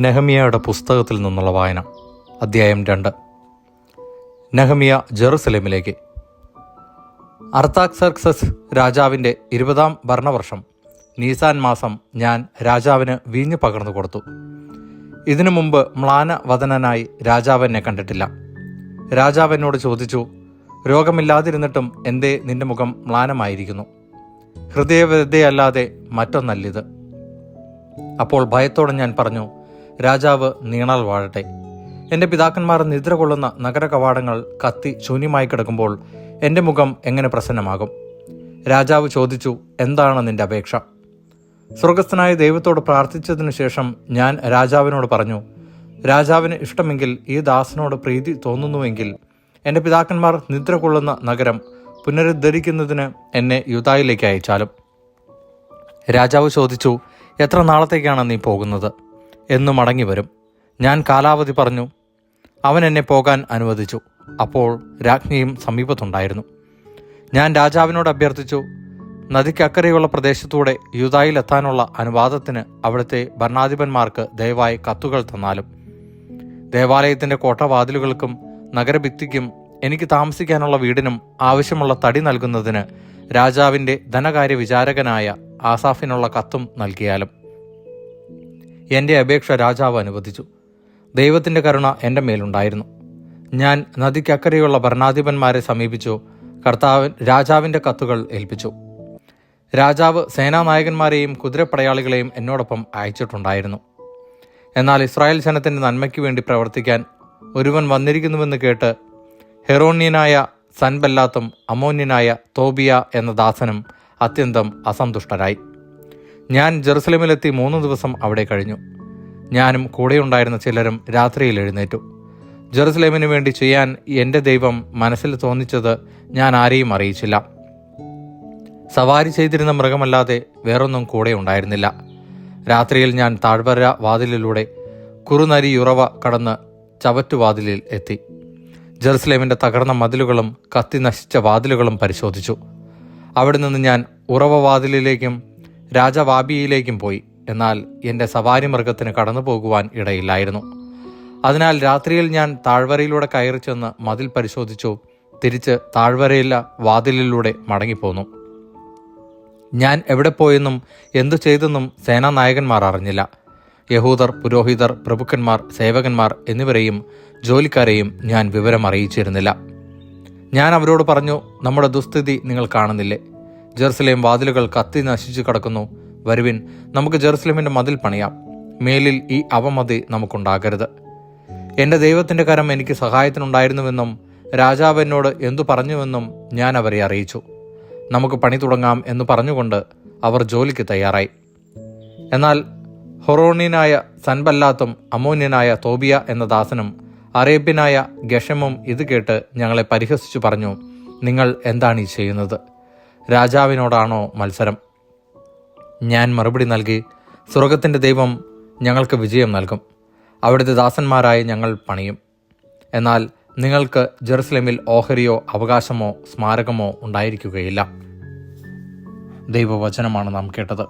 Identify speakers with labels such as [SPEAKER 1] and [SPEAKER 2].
[SPEAKER 1] നെഹമിയയുടെ പുസ്തകത്തിൽ നിന്നുള്ള വായന അദ്ധ്യായം രണ്ട്. നെഹമിയ ജെറുസലേമിലേക്ക്. അർത്താക്സർക്സസ് രാജാവിന്റെ ഇരുപതാം ഭരണവർഷം നീസാൻ മാസം ഞാൻ രാജാവിന് വീഞ്ഞ് പകർന്നു കൊടുത്തു. ഇതിനു മുമ്പ് മ്ലാനവദനായി രാജാവ് എന്നെ കണ്ടിട്ടില്ല. രാജാവ് എന്നോട് ചോദിച്ചു രോഗമില്ലാതിരുന്നിട്ടും എന്തേ നിന്റെ മുഖം മ്ലാനമായിരിക്കുന്നു? ഹൃദയവ്യതയല്ലാതെ മറ്റൊന്നല്ലിത്? അപ്പോൾ ഭയത്തോടെ ഞാൻ പറഞ്ഞു രാജാവ് നീണാൽ വാഴട്ടെ. എന്റെ പിതാക്കന്മാർ നിദ്ര കൊള്ളുന്ന നഗര കവാടങ്ങൾ കത്തി ശൂന്യമായി കിടക്കുമ്പോൾ എന്റെ മുഖം എങ്ങനെ പ്രസന്നമാകും? രാജാവ് ചോദിച്ചു എന്താണ് നിന്റെ അപേക്ഷ? സ്വർഗസ്ഥനായ ദൈവത്തോട് പ്രാർത്ഥിച്ചതിനു ശേഷം ഞാൻ രാജാവിനോട് പറഞ്ഞു രാജാവിന് ഇഷ്ടമെങ്കിൽ ഈ ദാസനോട് പ്രീതി തോന്നുന്നുവെങ്കിൽ എന്റെ പിതാക്കന്മാർ നിദ്ര കൊള്ളുന്ന നഗരം പുനരുദ്ധരിക്കുന്നതിന് എന്നെ യുതായിലേക്ക് അയച്ചാലും. രാജാവ് ചോദിച്ചു എത്ര നാളത്തേക്കാണ് നീ പോകുന്നത്? എന്നു മടങ്ങി വരും ഞാൻ കാലാവധി പറഞ്ഞു. അവൻ എന്നെ പോകാൻ അനുവദിച്ചു. അപ്പോൾ രാജ്ഞിയും സമീപത്തുണ്ടായിരുന്നു. ഞാൻ രാജാവിനോട് അഭ്യർത്ഥിച്ചു. നദിക്കക്കരെയുള്ള പ്രദേശത്തൂടെ യുദായിലെത്താനുള്ള അനുവാദത്തിന് അവിടുത്തെ ഭരണാധിപന്മാർക്ക് ദയവായി കത്തുകൾ തന്നാലും. ദേവാലയത്തിന്റെ കോട്ടവാതിലുകൾക്കും നഗരഭിത്തിക്കും എനിക്ക് താമസിക്കാനുള്ള വീടിനും ആവശ്യമുള്ള തടി നൽകുന്നതിന് രാജാവിന്റെ ധനകാര്യ വിചാരകനായ ആസാഫിനുള്ള കത്തും നൽകിയാലും. എന്റെ അപേക്ഷ രാജാവ് അനുവദിച്ചു. ദൈവത്തിന്റെ കരുണ എന്റെ മേലുണ്ടായിരുന്നു. ഞാൻ നദിക്കക്കരെയുള്ള ഭരണാധിപന്മാരെ സമീപിച്ചു. കർത്താവിൻ രാജാവിന്റെ കത്തുകൾ ഏൽപ്പിച്ചു. രാജാവ് സേനാനായകന്മാരെയും കുതിരപ്പടയാളികളെയും എന്നോടൊപ്പം അയച്ചിട്ടുണ്ടായിരുന്നു. എന്നാൽ ഇസ്രായേൽ ജനത്തിന്റെ നന്മയ്ക്ക് വേണ്ടി പ്രവർത്തിക്കാൻ ഒരുവൻ വന്നിരിക്കുന്നുവെന്ന് കേട്ട് ഹെറോണ്യനായ സൻബല്ലാത്തും അമോന്യനായ തോബിയ എന്ന ദാസനും അത്യന്തം അസന്തുഷ്ടരായി. ഞാൻ ജെറുസലേമിലെത്തി മൂന്ന് ദിവസം അവിടെ കഴിഞ്ഞു. ഞാനും കൂടെയുണ്ടായിരുന്ന ചിലരും രാത്രിയിൽ എഴുന്നേറ്റു. ജെറുസലേമിന് വേണ്ടി ചെയ്യാൻ എന്റെ ദൈവം മനസ്സിൽ തോന്നിച്ചത് ഞാൻ ആരെയും അറിയിച്ചില്ല. സവാരി ചെയ്തിരുന്ന മൃഗമല്ലാതെ വേറൊന്നും കൂടെ ഉണ്ടായിരുന്നില്ല. രാത്രിയിൽ ഞാൻ താഴ്വര വാതിലിലൂടെ കുറുനരി ഉറവ കടന്ന് ചവറ്റുവാതിലിൽ എത്തി. ജെറുസലേമിന്റെ തകർന്ന മതിലുകളും കത്തി നശിച്ച വാതിലുകളും പരിശോധിച്ചു. അവിടെ നിന്ന് ഞാൻ ഉറവവാതിലിലേക്കും രാജവാബിയിലേക്കും പോയി. എന്നാൽ എന്റെ സവാരി മൃഗത്തിന് കടന്നു പോകുവാൻ ഇടയില്ലായിരുന്നു. അതിനാൽ രാത്രിയിൽ ഞാൻ താഴ്വരയിലൂടെ കയറി ചെന്ന് മതിൽ പരിശോധിച്ചു. തിരിച്ച് താഴ്വരയില്ല വാതിലിലൂടെ മടങ്ങിപ്പോന്നു. ഞാൻ എവിടെ പോയെന്നും എന്തു ചെയ്തെന്നും സേനാനായകന്മാർ അറിഞ്ഞില്ല. യഹൂദർ പുരോഹിതർ പ്രഭുക്കന്മാർ സേവകന്മാർ എന്നിവരെയും ജോലിക്കാരെയും ഞാൻ വിവരം അറിയിച്ചിരുന്നില്ല ഞാൻ അവരോട് പറഞ്ഞു നമ്മുടെ ദുസ്ഥിതി നിങ്ങൾ കാണുന്നില്ലേ? ജെറുസലേം വാതിലുകൾ കത്തി നശിച്ചു കിടക്കുന്നു. വരുവിൻ നമുക്ക് ജെറുസലേമിന്റെ മതിൽ പണിയാം. മേലിൽ ഈ അവമതി നമുക്കുണ്ടാകരുത്. എന്റെ ദൈവത്തിന്റെ കരം എനിക്ക് സഹായത്തിനുണ്ടായിരുന്നുവെന്നും രാജാവ് എന്നോട് എന്തു പറഞ്ഞുവെന്നും ഞാൻ അവരെ അറിയിച്ചു. നമുക്ക് പണി തുടങ്ങാം എന്ന് പറഞ്ഞുകൊണ്ട് അവർ ജോലിക്ക് തയ്യാറായി. എന്നാൽ ഹൊറോണിനായ സൻബല്ലാത്തും അമോന്യനായ തോബിയ എന്ന ദാസനും അറേബ്യനായ ഗഷമും ഇത് കേട്ട് ഞങ്ങളെ പരിഹസിച്ചു പറഞ്ഞു നിങ്ങൾ എന്താണ് ഈ ചെയ്യുന്നത്? രാജാവിനോടാണോ മത്സരം? ഞാൻ മറുപടി നൽകി സ്വർഗത്തിന്റെ ദൈവം ഞങ്ങൾക്ക് വിജയം നൽകും. അവിടുത്തെ ദാസന്മാരായി ഞങ്ങൾ പണിയും. എന്നാൽ നിങ്ങൾക്ക് ജെറുസലേമിൽ ഓഹരിയോ അവകാശമോ സ്മാരകമോ ഉണ്ടായിരിക്കുകയില്ല. ദൈവവചനമാണ് നാം കേട്ടത്.